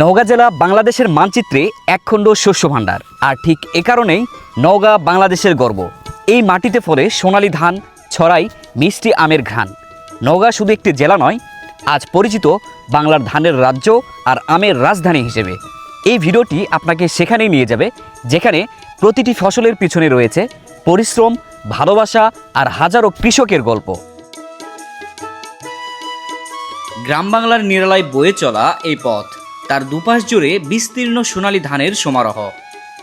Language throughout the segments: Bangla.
নওগাঁ জেলা বাংলাদেশের মানচিত্রে একখণ্ড শস্য ভাণ্ডার। আর ঠিক এ কারণেই নওগাঁ বাংলাদেশের গর্ব। এই মাটিতে ফলে সোনালী ধান, ছড়াই, মিষ্টি আমের ঘ্রাণ। নওগাঁ শুধু একটি জেলা নয়, আজ পরিচিত বাংলার ধানের রাজ্য আর আমের রাজধানী হিসেবে। এই ভিডিওটি আপনাকে সেখানেই নিয়ে যাবে, যেখানে প্রতিটি ফসলের পিছনে রয়েছে পরিশ্রম, ভালোবাসা আর হাজারো কৃষকের গল্প। গ্রাম বাংলার নিরালায় বয়ে চলা এই পথ। তার দুপাশ জুড়ে বিস্তীর্ণ সোনালী ধানের সমারোহ।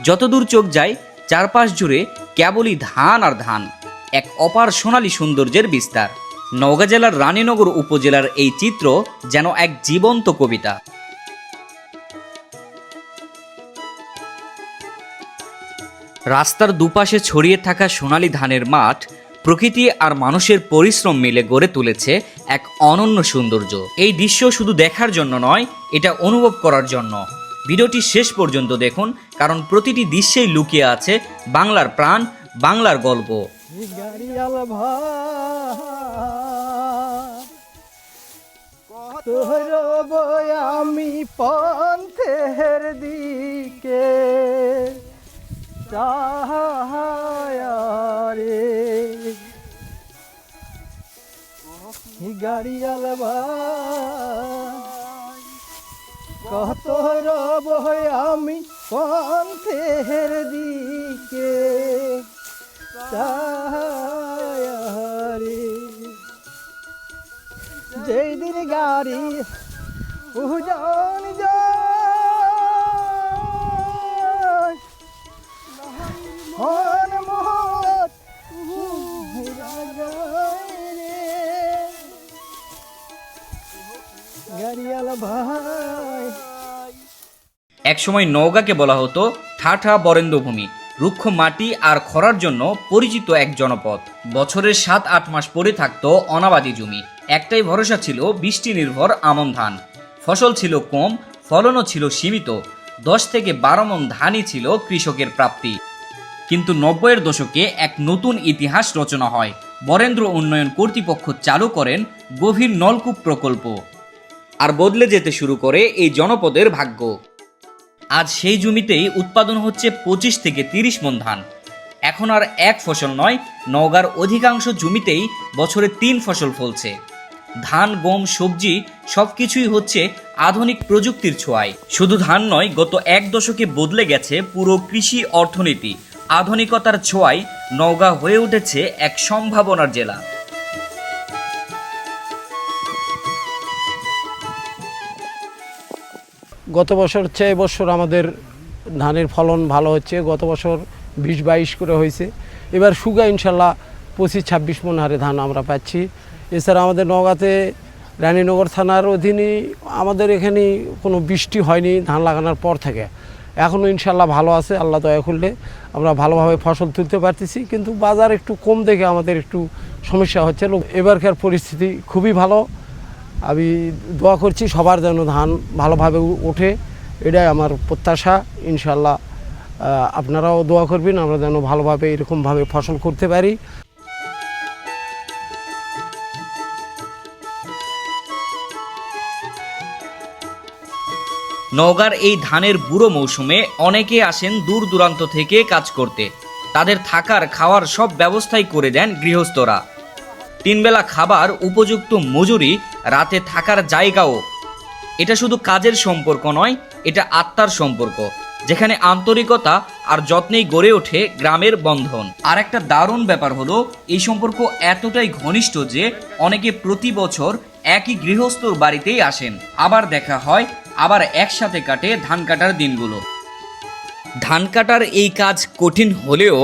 যতদূর চোখ যায়, চারপাশ জুড়ে কেবলই ধান আর ধান। এক অপার সোনালী সৌন্দর্যের বিস্তার। নওগাঁ জেলার রানীনগর উপজেলার এই চিত্র যেন এক জীবন্ত কবিতা। রাস্তার দুপাশে ছড়িয়ে থাকা সোনালী ধানের মাঠ প্রকৃতি আর মানুষের পরিশ্রম মিলে গড়ে তুলেছে এক অনন্য সৌন্দর্য। এই দৃশ্য শুধু দেখার জন্য নয়, এটা অনুভব করার জন্য। ভিডিওটি শেষ পর্যন্ত দেখুন, কারণ প্রতিটি দৃশ্যেই লুকিয়ে আছে বাংলার প্রাণ, বাংলার গল্প। আমি পন্থের দিকে রে গাড়িয়াল ভাই কত রব আমি পন্থের দিকে যেই দিন গাড়ি উজন যায় একসময় নওগাঁকে বলা হতো, ঠাঠা বরেন্দ্রভূমি, রুক্ষ মাটি আর খরার জন্য পরিচিত এক জনপদ। বছরের সাত, আট মাস পরে থাকতো অনাবাদি জমি। একটাই ভরসা ছিল বৃষ্টি নির্ভর আমন ধান। ফসল ছিল কম, ফলনও ছিল সীমিত। দশ থেকে বারো মন ধানই ছিল কৃষকের প্রাপ্তি। কিন্তু নব্বইয়ের দশকে এক নতুন ইতিহাস রচনা হয়। বরেন্দ্র উন্নয়ন কর্তৃপক্ষ চালু করেন গভীর নলকূপ প্রকল্প। আর বদলে যেতে শুরু করে এই জনপদের ভাগ্য। আজ সেই জমিতেই উৎপাদন হচ্ছে পঁচিশ থেকে তিরিশ মন ধান। এখন আর এক ফসল নয়, নওগাঁর অধিকাংশ জমিতেই বছরে তিন ফসল ফলছে। ধান, গম, সবজি সবকিছুই হচ্ছে আধুনিক প্রযুক্তির ছোঁয়ায়। শুধু ধান নয়, গত এক দশকে বদলে গেছে পুরো কৃষি অর্থনীতি। আধুনিকতার ছোঁয়ায় নওগাঁ হয়ে উঠেছে এক সম্ভাবনার জেলা। গত বছর হচ্ছে এবছর আমাদের ধানের ফলন ভালো হচ্ছে। গত বছর বিশ বাইশ করে হয়েছে। এবার সুগা ইনশাল্লাহ পঁচিশ ছাব্বিশ মন হারে ধান আমরা পাচ্ছি। এছাড়া আমাদের নওগাঁতে, রানীনগর থানার অধীনে আমাদের এখানে কোনো বৃষ্টি হয়নি, ধান লাগানোর পর থেকে। এখনও ইনশাল্লাহ ভালো আছে, আল্লাহ দয়া করলে আমরা ভালোভাবে ফসল তুলতে পারতেছি। কিন্তু বাজার একটু কম দেখে আমাদের একটু সমস্যা হচ্ছে। এবারকার পরিস্থিতি খুবই ভালো। আমি দোয়া করছি সবার যেন ধান ভালোভাবে ওঠে। এটাই আমার প্রত্যাশা। ইনশাল্লাহ আপনারাও দোয়া করবেন, আমরা যেন ভালোভাবে, এরকমভাবে ফসল করতে পারি। নওগাঁর এই ধানের বুড়ো মৌসুমে অনেকে আসেন দূর দূরান্ত থেকে কাজ করতে। তাদের থাকার, খাওয়ার সব ব্যবস্থাই করে দেন গৃহস্থরা। তিনবেলা খাবার, উপযুক্ত মজুরি, রাতে থাকার জায়গাও। এটা শুধু কাজের সম্পর্ক নয়, এটা আত্মার সম্পর্ক, যেখানে আন্তরিকতা আর যত্নেই গড়ে ওঠে গ্রামের বন্ধন। আর একটা দারুণ ব্যাপার হলো, এই সম্পর্ক এতটাই ঘনিষ্ঠ যে অনেকে প্রতি বছর একই গৃহস্থর বাড়িতেই আসেন। আবার দেখা হয়, আবার একসাথে কাটে ধান কাটার দিনগুলো। ধান কাটার এই কাজ কঠিন হলেও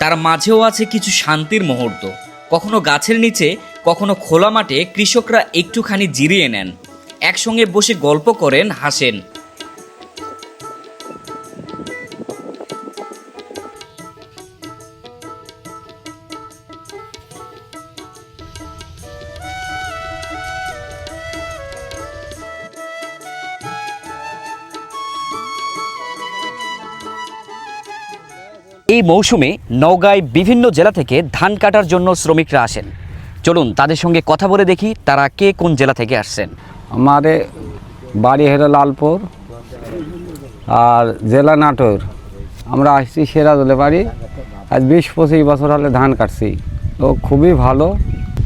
তার মাঝেও আছে কিছু শান্তির মুহূর্ত। কখনো গাছের নিচে, কখনো খোলা মাঠে কৃষকরা একটুখানি জিরিয়ে নেন। একসঙ্গে বসে গল্প করেন হাসেন। এই মৌসুমে নওগাঁয় বিভিন্ন জেলা থেকে ধান কাটার জন্য শ্রমিকরা আসেন। চলুন তাদের সঙ্গে কথা বলে দেখি তারা কে কোন জেলা থেকে আসছেন। আমাদের বাড়ি হলো লালপুর আর জেলা নাটোর। আমরা আসছি সেরাজলে বাড়ি। আজ বিশ পঁচিশ বছর হলে ধান কাটছি। তো খুবই ভালো।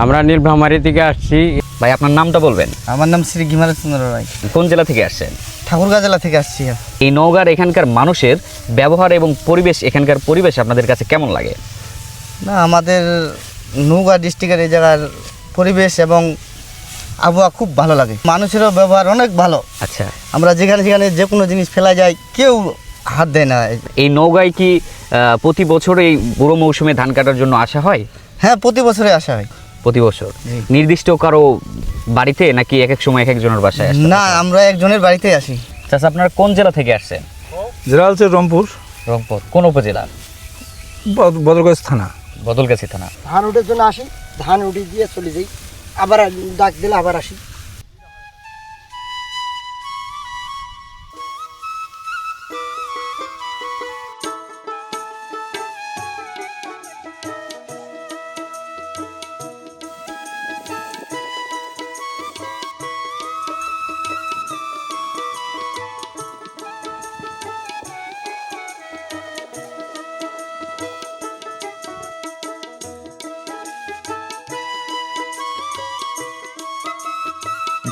আমরা নীলভামারি থেকে আসছি। ভাই আপনার নামটা বলবেন? আমার নাম শ্রী গিমার চন্দ্র রায়। কোন জেলা থেকে আসছেন? ঠাকুরগাঁ জেলা থেকে আসছি এই নওগাঁর এখানকার মানুষের ব্যবহার এবং পরিবেশ এখানকার পরিবেশ আপনাদের কাছে কেমন লাগে? না আমাদের নৌগা ডিস্ট্রিক্টের এই জায়গার পরিবেশ এবং আবহাওয়া খুব ভালো লাগে। মানুষেরও ব্যবহার অনেক ভালো। আচ্ছা। আমরা যেখানে যেখানে যে কোনো জিনিস ফেলা যায় কেউ হাত দেয় না। এই নওগাঁয় কি প্রতি বছর এই বুড়ো মৌসুমে ধান কাটার জন্য আসা হয়? হ্যাঁ প্রতি বছরে আসা হয়। প্রতি বছর? নির্দিষ্ট কারও বাড়িতে নাকি এক এক সময় এক একজনের বাসায় আসে না আমরা একজনের বাড়িতে আসি। চাচা আপনারা কোন জেলা থেকে আসছেন? জেলা হচ্ছে রংপুর। রংপুর। কোন উপজেলা? বদলগাছি থানা। বদলগাছি থানা। ধান উঠে জন্য আসি। ধান উঠে দিয়ে চলে যাই। আবার ডাক দিলে আবার আসি।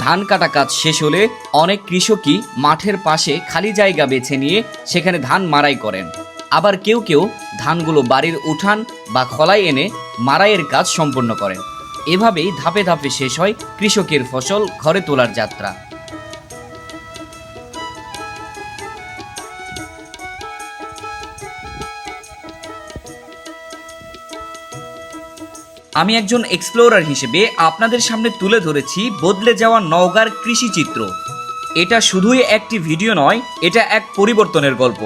ধান কাটা কাজ শেষ হলে অনেক কৃষকই মাঠের পাশে খালি জায়গা বেছে নিয়ে সেখানে ধান মারাই করেন। আবার কেউ কেউ ধানগুলো বাড়ির উঠান বা খলাই এনে মারাইয়ের কাজ সম্পন্ন করেন। এভাবেই ধাপে ধাপে শেষ হয় কৃষকের ফসল ঘরে তোলার যাত্রা। আমি একজন এক্সপ্লোরার হিসেবে আপনাদের সামনে তুলে ধরেছি বদলে যাওয়া নওগাঁর কৃষি চিত্র। এটা শুধুই একটি ভিডিও নয়, এটা এক পরিবর্তনের গল্প।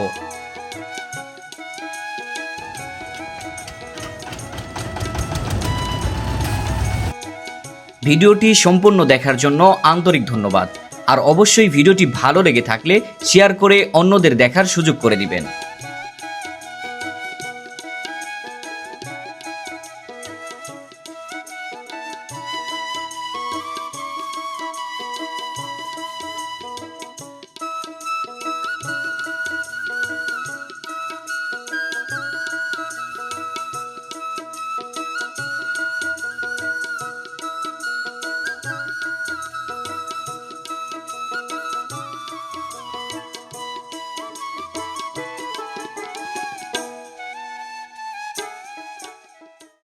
ভিডিওটি সম্পূর্ণ দেখার জন্য আন্তরিক ধন্যবাদ। আর অবশ্যই ভিডিওটি ভালো লেগে থাকলে শেয়ার করে অন্যদের দেখার সুযোগ করে দিবেন।